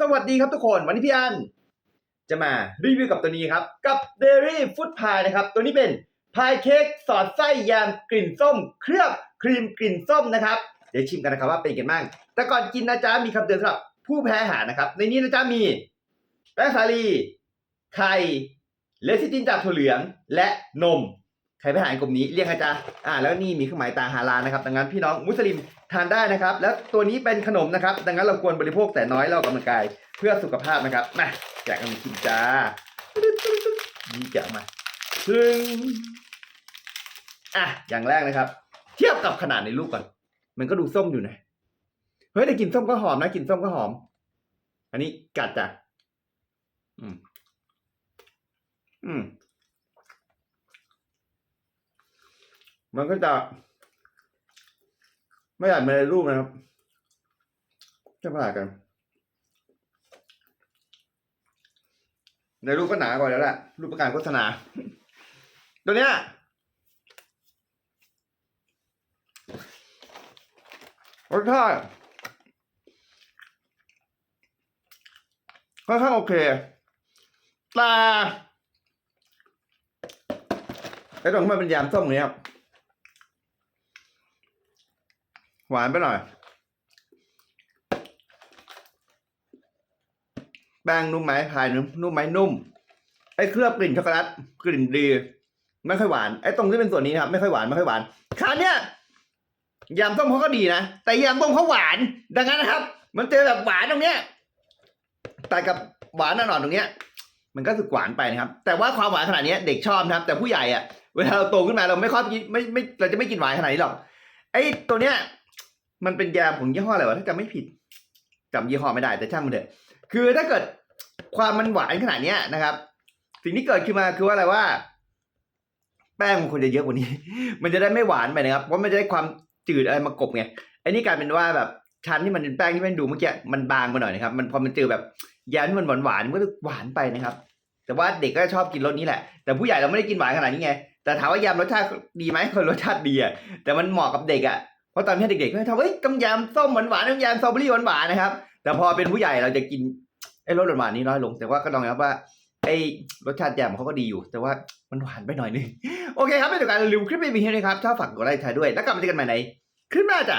สวัสดีครับทุกคนวันนี้พี่อันจะมารีวิวกับตัวนี้ครับ กับ Dairy Food Pie นะครับ ตัวนี้เป็นพายเค้กสอดไส้ยางกลิ่นส้ม เคลือบครีมกลิ่นส้มนะครับ เดี๋ยวชิมกันนะครับว่าเป็นกันบ้าง แต่ก่อนกินนะจ๊ะมีคำเตือนสำหรับผู้แพ้อาหารนะครับ ในนี้นะจ๊ะมีแป้งสาลีไข่เลซิตินจากถั่วเหลืองและนม ใครแพ้อาหากลุ่มนี้เรียกนะจ๊ะอ่าแล้วนี่มีเครื่องหมายตาฮาลานะครับ ดังนั้นพี่น้องมุสลิมทานได้นะครับ แล้วตัวนี้เป็นขนมนะครับ ดังนั้นเราควรบริโภคแต่น้อยเราออกกำลังกายเพื่อสุขภาพนะครับมาแจกกันกินจ้านี่แจกมาซึ่งอะอย่างแรกนะครับ เทียบกับขนาดในรูปก่อน มันก็ดูส้มอยู่นะเฮ้ยแต่กลินส้มก็หอมนะกลินส้มก็หอม อันนี้กัดจ้ะอืมอืม มันก็จะ ไม่อยากมาในรูปนะครับจะผ่ากัน ในรูปก็หนากว่าแล้วแหละรูปประกาศโฆษณา ตัวเนี้ยรสชาติค่อนข้างโอเค แต่ไอ้ตรงที่มันเป็นยามส้มเนี้ครับ หวานไปหน่อย แป้งนุ่มไหมพายนุ่มนุ่มไหมนุ่ม ไอ้เคลือบกลิ่นช็อกโกแลตกลิ่นดี ไม่ค่อยหวาน ไอ้ตรงที่เป็นส่วนนี้นะครับ ไม่ค่อยหวาน ไม่ค่อยหวานคราวเนี้ยยำส้มเขาก็ดีนะ แต่ยำส้มเขาหวาน ดังนั้นนะครับ มันเจอแบบหวานตรงเนี้ย แต่กับหวานอ่อนตรงเนี้ย มันก็สึกหวานไปนะครับ แต่ว่าความหวานขนาดเนี้ยเด็กชอบนะครับ แต่ผู้ใหญ่อะเวลาเราโตขึ้นมาเราไม่ค่อยไม่ไม่เราจะไม่กินหวานขนาดนี้หรอก ไอ้ตัวเนี้ย มันเป็นยาของยี่ห้ออะไรวะถ้าจำไม่ผิดจำยี่ห้อไม่ได้แต่ช่างมันเถอะคือถ้าเกิดความมันหวานขนาดเนี้ยนะครับ สิ่งที่เกิดขึ้นมาคือว่าอะไรว่า แป้งมันควรจะเยอะกว่านี้ มันจะได้ไม่หวานไปนะครับเพราะมันจะได้ความจืดอะไรมากบไงไอ้นี่กลายเป็นว่าแบบชั้นที่มันเป็นแป้งที่แมันดูเมื่อกี้มันบางไปหน่อยนะครับ มันพอมันเจอแบบยาที่มันหวานหวานๆมันก็จะหวานไปนะครับ แต่ว่าเด็กก็ชอบกินรสนี้แหละ แต่ผู้ใหญ่เราไม่ได้กินหวานขนาดนี้ไงแต่ถามว่ายำรสชาติดีไหมคนรสชาติดีอะแต่มันเหมาะกับเด็กอะ ราะตอนนี้เด็กๆก็ทำเฮ้ยต้องยำส้มหวานๆต้องยำสตรอเบอรี่หวานๆนะครับ แต่พอเป็นผู้ใหญ่เราจะกินไอ้รสหวานๆนี้น้อยลง แต่ว่าก็ลองรับว่าไอ้รสชาติแยมเขาก็ดีอยู่ แต่ว่ามันหวานไปหน่อยนึง โอเคครับเป็นการรีวิวคลิปนี้มีเท่านี้ครับชอบฝากกดไลค์แชร์ด้วย แล้วกลับมาเจอกันใหม่ในคลิปหน้าจ้ะ